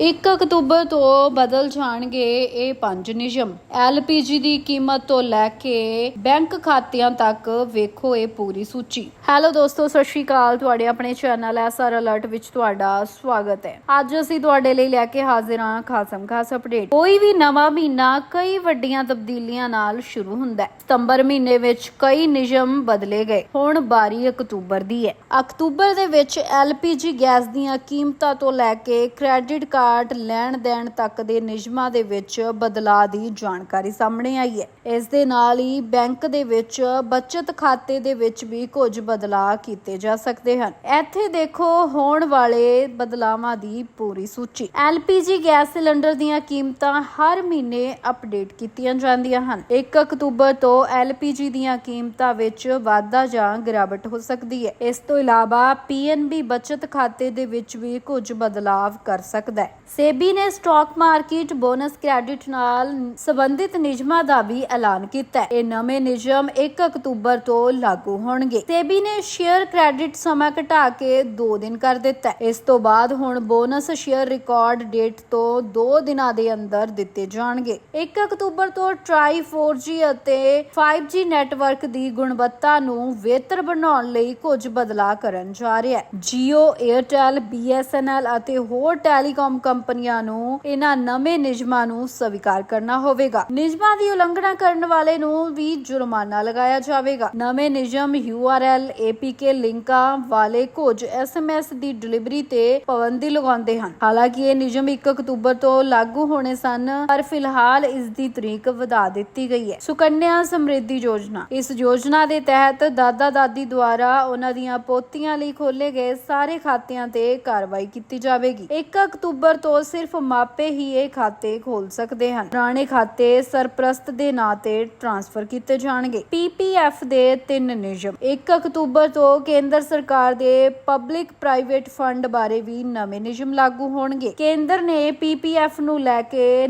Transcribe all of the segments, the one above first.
1 October ਤੋਂ ਬਦਲ ਜਾਣਗੇ ਇਹ ਪੰਜ ਨਿਯਮ। ਐਲਪੀਜੀ ਦੀ ਕੀਮਤ ਤੋਂ ਲੈ ਕੇ ਬੈਂਕ ਖਾਤਿਆਂ ਤੱਕ ਵੇਖੋ ਇਹ ਪੂਰੀ ਸੂਚੀ। ਹੈਲੋ ਦੋਸਤੋ, ਸਤਿ ਸ਼੍ਰੀ ਅਕਾਲ। ਤੁਹਾਡੇ ਆਪਣੇ ਚੈਨਲ ਐਸਆਰ ਅਲਰਟ ਵਿੱਚ ਤੁਹਾਡਾ ਸਵਾਗਤ ਹੈ। ਅੱਜ ਅਸੀਂ ਤੁਹਾਡੇ ਲਈ ਲੈ ਕੇ ਹਾਜ਼ਰ ਹਾਂ ਖਾਸਮ ਖਾਸ ਅਪਡੇਟ। ਕੋਈ ਵੀ ਨਵਾਂ ਮਹੀਨਾ ਕਈ ਵੱਡੀਆਂ ਤਬਦੀਲੀਆਂ ਨਾਲ ਸ਼ੁਰੂ ਹੁੰਦਾ ਹੈ। ਸਤੰਬਰ ਮਹੀਨੇ ਵਿੱਚ ਕਈ ਨਿਯਮ ਬਦਲੇ ਗਏ। ਹੁਣ 12 ਅਕਤੂਬਰ ਦੀ ਹੈ। ਅਕਤੂਬਰ ਦੇ ਵਿੱਚ ਐਲਪੀਜੀ ਗੈਸ ਦੀਆਂ ਕੀਮਤਾਂ ਤੋਂ ਲੈ ਕੇ ਕ੍ਰੈਡਿਟ ਕਾਰਡ ਲੈਣ ਦੇਣ ਤੱਕ ਦੇ ਨਿਯਮਾਂ ਦੇ ਵਿੱਚ ਬਦਲਾਅ ਦੀ ਜਾਣਕਾਰੀ ਸਾਹਮਣੇ ਆਈ ਹੈ। ਇਸ ਦੇ ਨਾਲ ਹੀ ਬੈਂਕ ਦੇ ਵਿੱਚ ਬਚਤ ਖਾਤੇ ਦੇ ਵਿੱਚ ਵੀ ਕੁਝ ਬਦਲਾਅ ਕੀਤੇ ਜਾ ਸਕਦੇ ਹਨ। ਇੱਥੇ ਦੇਖੋ, ਹੋਣ ਵਾਲੇ ਬਦਲਾਵਾਂ ਦੀ ਪੂਰੀ ਸੂਚੀ। ਐਲਪੀਜੀ ਗੈਸ ਸਿਲੰਡਰ ਦੀਆਂ ਕੀਮਤਾਂ ਹਰ ਮਹੀਨੇ ਅਪਡੇਟ ਕੀਤੀਆਂ ਜਾਂਦੀਆਂ ਹਨ। 1 ਅਕਤੂਬਰ ਤੋਂ ਐਲਪੀਜੀ ਦੀਆਂ ਕੀਮਤਾਂ ਵਿੱਚ ਵਾਧਾ ਜਾਂ ਗਿਰਾਵਟ ਹੋ ਸਕਦੀ ਹੈ। ਇਸ ਤੋਂ ਇਲਾਵਾ ਪੀਐਨਬੀ ਬਚਤ ਖਾਤੇ ਦੇ ਵਿੱਚ ਵੀ ਕੁਝ ਬਦਲਾਅ ਕਰ ਸਕਦਾ ਹੈ। ਸੇਬੀ ਨੇ ਸਟਾਕ ਮਾਰਕੀਟ ਬੋਨਸ ਕ੍ਰੈਡਿਟ ਨਾਲ ਸੰਬੰਧਿਤ ਨਿਯਮਾਂ ਦਾ ਵੀ ਐਲਾਨ ਕੀਤਾ ਇਹ ਨਵੇਂ ਨਿਯਮ 1 ਅਕਤੂਬਰ ਤੋਂ ਲਾਗੂ ਹੋਣਗੇ। ਸੇਬੀ ਨੇ ਸ਼ੇਅਰ ਕ੍ਰੈਡਿਟ ਸਮਾਂ ਘਟਾ ਕੇ 2 ਦਿਨ ਕਰ ਦਿੱਤਾ ਇਸ ਤੋਂ ਬਾਅਦ ਹੁਣ ਬੋਨਸ ਸ਼ੇਅਰ ਰਿਕਾਰਡ ਡੇਟ ਤੋਂ 2 ਦਿਨਾਂ ਦੇ ਅੰਦਰ ਦਿੱਤੇ ਜਾਣਗੇ। 1 ਅਕਤੂਬਰ ਤੋਂ ਟਰਾਈ 4G ਅਤੇ 5G ਨੈਟਵਰਕ ਦੀ ਗੁਣਵੱਤਾ ਨੂੰ ਬਿਹਤਰ ਬਣਾਉਣ ਲਈ ਕੁਝ ਬਦਲਾਅ ਕਰਨ ਜਾ ਰਿਹਾ ਹੈ। Jio, Airtel BSNL ਅਤੇ ਹੋਰ ਟੈਲੀਕਾਮ ਕੰਪਨੀਆਂ ਨੂੰ, ਇਹਨਾਂ ਨਵੇਂ ਨਿਯਮਾਂ ਨੂੰ ਸਵੀਕਾਰ ਕਰਨਾ ਹੋਵੇਗਾ। ਨਿਯਮਾਂ ਦੀ ਉਲੰਘਣਾ ਕਰਨ ਵਾਲੇ ਨੂੰ ਵੀ ਜੁਰਮਾਨਾ ਲਗਾਇਆ ਜਾਵੇਗਾ। ਨਵੇਂ ਨਿਯਮ URL APK ਲਿੰਕਾਂ ਵਾਲੇ ਕੁਝ SMS ਦੀ ਡਿਲੀਵਰੀ ਤੇ ਪਾਬੰਦੀ ਲਗਾਉਂਦੇ ਹਨ। ਹਾਲਾਂਕਿ ਇਹ ਨਿਯਮ 1 ਅਕਤੂਬਰ ਤੋਂ ਲਾਗੂ ਹੋਣੇ ਸਨ, ਪਰ ਫਿਲਹਾਲ ਇਸ ਦੀ ਤਰੀਕ ਵਧਾ ਦਿੱਤੀ ਗਈ ਹੈ। ਸੁਕੰਨਿਆ ਸਮਰਿੱਧੀ ਯੋਜਨਾ। ਇਸ ਯੋਜਨਾ ਦੇ ਤਹਿਤ ਦਾਦਾ ਦਾਦੀ ਦੁਆਰਾ ਉਹਨਾਂ ਦੀਆਂ ਪੋਤੀਆਂ ਲਈ ਖੋਲੇ ਗਏ ਸਾਰੇ ਖਾਤਿਆਂ ਤੇ ਕਾਰਵਾਈ ਕੀਤੀ ਜਾਵੇਗੀ। 1 ਅਕਤੂਬਰ ਤੋਂ ਸਿਰਫ ਮਾਪੇ ਹੀ ਇਹ ਖਾਤੇ ਖੋਲ ਸਕਦੇ ਹਨ। ਪੁਰਾਣੇ ਖਾਤੇ ਸਰਪ੍ਰਸਤ ਦੇ ਨਾਂ ਤੇ ਟ੍ਰਾਂਸਫਰ ਕੀਤੇ ਜਾਣਗੇ। ਪੀਪੀਐਫ ਦੇ ਤਿੰਨ ਨਿਯਮ। 1 ਅਕਤੂਬਰ ਤੋਂ ਕੇਂਦਰ ਸਰਕਾਰ ਦੇ ਪਬਲਿਕ ਪ੍ਰਾਈਵੇਟ ਫੰਡ ਬਾਰੇ ਵੀ ਨਵੇਂ ਨਿਯਮ ਲਾਗੂ ਹੋਣਗੇ। ਕੇਂਦਰ ਨੇ ਪੀਪੀਐਫ ਨੂੰ ਲੈ ਕੇ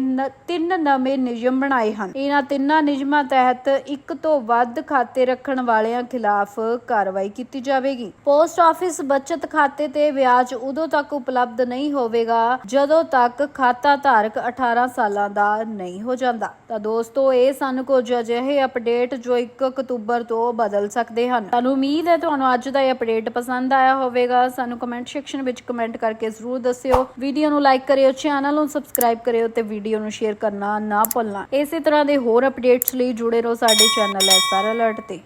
ਤਿੰਨ ਨਵੇਂ ਨਿਯਮ ਬਣਾਏ ਹਨ। ਇਹਨਾਂ ਤਿੰਨਾਂ ਨਿਯਮਾਂ ਤਹਿਤ ਇੱਕ ਤੋਂ ਵੱਧ ਖਾਤੇ ਰੱਖਣ ਵਾਲਿਆਂ ਖਿਲਾਫ ਕਾਰਵਾਈ ਕੀਤੀ ਜਾਵੇਗੀ। ਪੋਸਟ ਆਫਿਸ ਬਚਤ ਖਾਤੇ ਤੇ ਵਿਆਜ ਉਦੋਂ ਤੱਕ ਉਪਲਬਧ ਨਹੀਂ ਹੋਵੇਗਾ ਜਦੋਂ ਤੱਕ ਖਾਤਾ ਧਾਰਕ 18 ਸਾਲਾਂ ਦਾ ਨਹੀਂ ਹੋ ਜਾਂਦਾ, ਤਾਂ ਦੋਸਤੋ ਇਹ ਸਨ ਕੁਝ ਅਜਿਹੇ ਅਪਡੇਟ ਜੋ 1 ਅਕਤੂਬਰ ਤੋਂ ਬਦਲ ਸਕਦੇ ਹਨ। ਤੁਹਾਨੂੰ ਉਮੀਦ ਹੈ ਤੁਹਾਨੂੰ ਅੱਜ ਦਾ ਇਹ ਅਪਡੇਟ ਪਸੰਦ ਆਇਆ ਹੋਵੇਗਾ। ਸਾਨੂੰ ਕਮੈਂਟ ਸੈਕਸ਼ਨ ਵਿੱਚ ਕਮੈਂਟ ਕਰਕੇ ਜ਼ਰੂਰ ਦੱਸਿਓ। ਵੀਡੀਓ ਨੂੰ ਲਾਈਕ ਕਰਿਓ ਚੈਨਲ ਨੂੰ ਸਬਸਕ੍ਰਾਈਬ ਕਰਿਓ ਤੇ ਵੀਡੀਓ ਨੂੰ ਸ਼ੇਅਰ ਕਰਨਾ ਨਾ ਭੁੱਲਣਾ। ਇਸੇ ਤਰ੍ਹਾਂ ਦੇ ਹੋਰ ਅਪਡੇਟਸ ਲਈ ਜੁੜੇ ਰਹੋ ਸਾਡੇ ਚੈਨਲ ਐਸਆਰ ਅਲਰਟ ਤੇ।